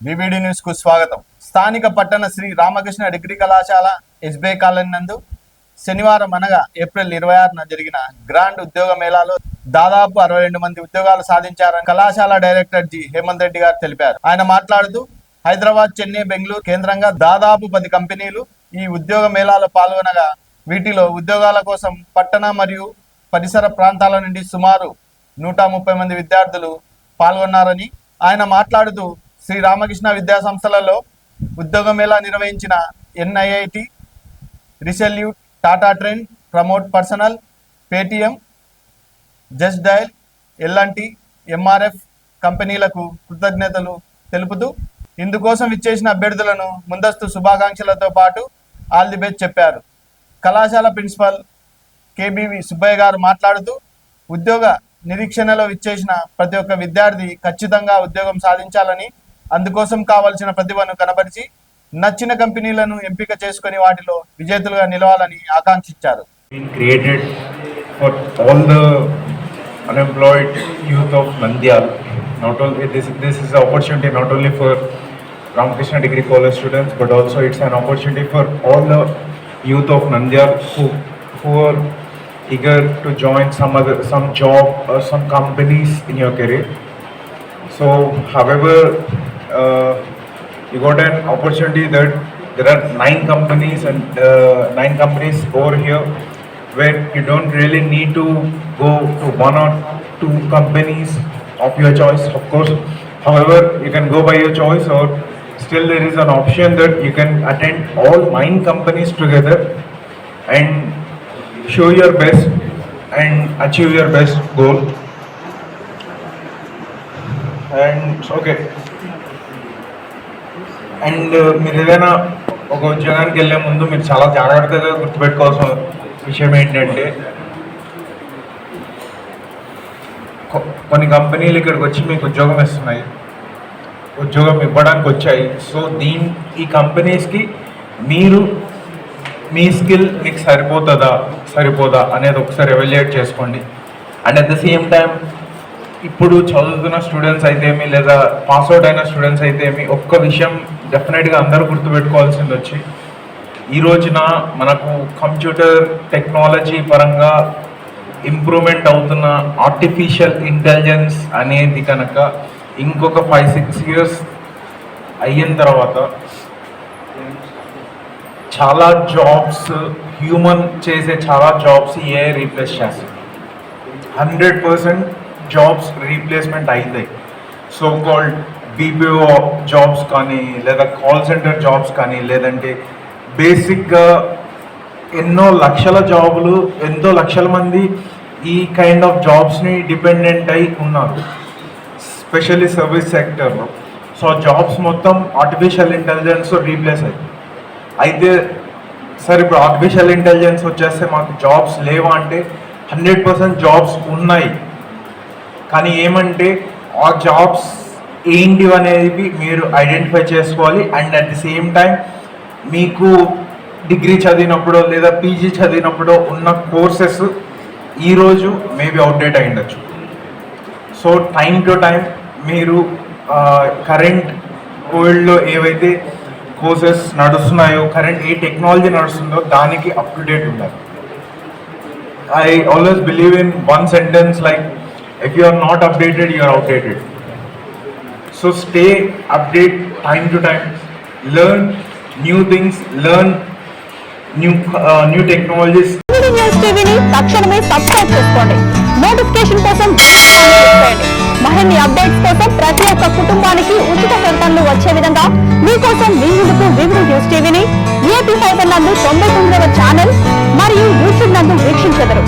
BBD న్యూస్కు స్వాగతం. స్థానిక పట్టణ శ్రీ రామకృష్ణ డిగ్రీ కళాశాల ఎస్బీఐ కాలనీ నందు శనివారం అనగా ఏప్రిల్ ఇరవై ఆరున జరిగిన గ్రాండ్ ఉద్యోగ మేళాలో దాదాపు అరవై రెండు మంది ఉద్యోగాలు సాధించారని కళాశాల డైరెక్టర్ జి హేమంత్ రెడ్డి గారు తెలిపారు. ఆయన మాట్లాడుతూ హైదరాబాద్ చెన్నై బెంగళూరు కేంద్రంగా దాదాపు పది కంపెనీలు ఈ ఉద్యోగ మేళాలో పాల్గొనగా వీటిలో ఉద్యోగాల కోసం పట్టణ మరియు పరిసర ప్రాంతాల నుండి సుమారు నూట ముప్పై మంది విద్యార్థులు పాల్గొన్నారని ఆయన మాట్లాడుతూ శ్రీ రామకృష్ణ విద్యా సంస్థలలో ఉద్యోగం ఎలా నిర్వహించిన NIIT రిసెల్యూట్ Tata Trent promote personal Paytm Justdial LNT MRF కంపెనీలకు కృతజ్ఞతలు తెలుపుతూ ఇందుకోసం ఇచ్చేసిన అభ్యర్థులను ముందస్తు శుభాకాంక్షలతో పాటు ఆల్ ది బెస్ట్ చెప్పారు. కళాశాల ప్రిన్సిపల్ కేబీవి సుబ్బయ్య గారు మాట్లాడుతూ ఉద్యోగ నిరీక్షణలో ఇచ్చేసిన ప్రతి ఒక్క విద్యార్థి ఖచ్చితంగా ఉద్యోగం సాధించాలని అందుకోసం కావలసిన ప్రతిభను కనబరిచి నచ్చిన కంపెనీలను ఎంపిక చేసుకొని వాటిలో విజేతలుగా నిలవాలని ఆకాంక్షించారు been created for all the unemployed youth of Nandyal. Not only this, this is an opportunity not only for Ramakrishna Degree College students, but also it's an opportunity for all the youth of Nandyal who who are eager to join some other some job or some companies in your career. So, however, uh, you got an opportunity that there are nine companies and uh, nine companies over here where you don't really need to go to one or two companies of your choice, of course. However, you can go by your choice, or still there is an option that you can attend all nine companies together and show your best and achieve your best goal. And okay. And మీరు ఏదైనా ఒక ఉద్యోగానికి వెళ్ళే ముందు మీరు చాలా జాగ్రత్తగా గుర్తుపెట్టుకోవాల్సిన విషయం ఏంటంటే కొన్ని కంపెనీలు ఇక్కడికి వచ్చి మీకు ఉద్యోగం ఇస్తున్నాయి. ఉద్యోగం ఇవ్వడానికి వచ్చాయి. సో దీని ఈ కంపెనీస్కి మీరు మీ స్కిల్ మీకు సరిపోతుందా సరిపోదా అనేది ఒకసారి ఎవాల్యుయేట్ చేసుకోండి. And at the same time ఇప్పుడు చదువుతున్న స్టూడెంట్స్ అయితేమి లేదా పాస్అవుట్ అయిన స్టూడెంట్స్ అయితేమి ఒక్క విషయం డెఫినెట్గా అందరూ గుర్తుపెట్టుకోవాల్సింది వచ్చి ఈ రోజున మనకు కంప్యూటర్ టెక్నాలజీ పరంగా ఇంప్రూవ్మెంట్ అవుతున్న ఆర్టిఫిషియల్ ఇంటెలిజెన్స్ అనేది కనుక ఇంకొక ఫైవ్ సిక్స్ ఇయర్స్ అయిన తర్వాత చాలా జాబ్స్ హ్యూమన్ చేసే చాలా జాబ్స్ ఏ రీప్లేస్ చేస్తుంది. హండ్రెడ్ పర్సెంట్ జాబ్స్ రీప్లేస్మెంట్ అవుతాయి సో కాల్డ్ బీపీఓ జాబ్స్ కానీ లేదా కాల్ సెంటర్ జాబ్స్ కానీ లేదంటే బేసిక్గా ఎన్నో లక్షల జాబులు ఎంతో లక్షల మంది ఈ కైండ్ ఆఫ్ జాబ్స్ని డిపెండెంట్ అయి ఉన్నారు. స్పెషల్లీ సర్వీస్ సెక్టర్లో సో జాబ్స్ మొత్తం ఆర్టిఫిషియల్ ఇంటెలిజెన్స్ రీప్లేస్ అయ్యి అయితే సార్ ఇప్పుడు ఆర్టిఫిషియల్ ఇంటెలిజెన్స్ వచ్చేస్తే మాకు జాబ్స్ లేవా అంటే హండ్రెడ్ పర్సెంట్ జాబ్స్ ఉన్నాయి. కానీ ఏమంటే ఆ జాబ్స్ ఏంటి అనేది మీరు ఐడెంటిఫై చేసుకోవాలి. And at the same time మీకు డిగ్రీ చదివినప్పుడు లేదా పీజీ చదివినప్పుడు ఉన్న కోర్సెస్ ఈరోజు మేబీ అవుట్డేట్ అయి ఉండొచ్చు. సో టైం టు టైం మీరు కరెంట్ వరల్డ్లో ఏవైతే కోర్సెస్ నడుస్తున్నాయో కరెంట్ ఏ టెక్నాలజీ నడుస్తుందో దానికి అప్ టు డేట్ ఉండాలి. I always believe in one sentence like if you are not updated you are outdated. So stay update time to time. Learn new things learn new uh, new technologies. టీవీని తక్షణమే subscribe చేసుకోండి. Notification కోసం మరిన్ని updates కోసం ప్రతి ఒక్క కుటుంబానికి ఉచిత ప్రకటనలు వచ్చే విధంగా మీకోసం మీ ముందుకు వివిధ న్యూస్ టీవీని ఏపీ ఫైబర్ నందు తొంభై తొమ్మిదవ ఛానల్ మరియు యూట్యూబ్ నందు వీక్షించెదరు.